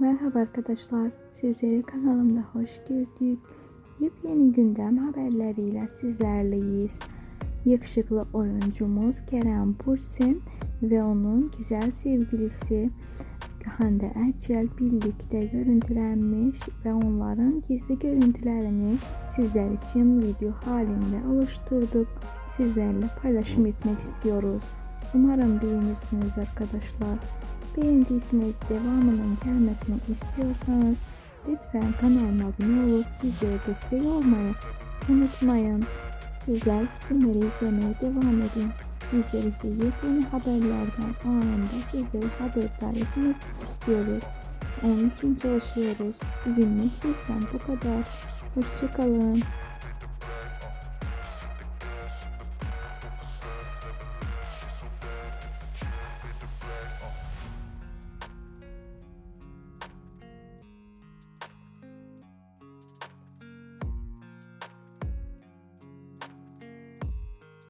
Merhaba arkadaşlar, sizleri kanalımda hoş gördük. Yepyeni gündem haberleriyle sizlerleyiz. Yakışıklı oyuncumuz Kerem Bürsin ve onun güzel sevgilisi Hande Erçel birlikte görüntülenmiş ve onların gizli görüntülerini sizler için video halinde oluşturduk. Sizlerle paylaşım etmek istiyoruz. Umarım beğenirsiniz arkadaşlar. Beğendiyseniz devamının gelmesini istiyorsanız lütfen kanalıma abone olup bizlere destek olmayı unutmayın. Sizler bizimleri izlemeye devam edin. Bizler ise yepyeni haberlerden anında sizleri haberdar etmek istiyoruz. Onun için çalışıyoruz. Bugünlük bizden bu kadar. Hoşçakalın.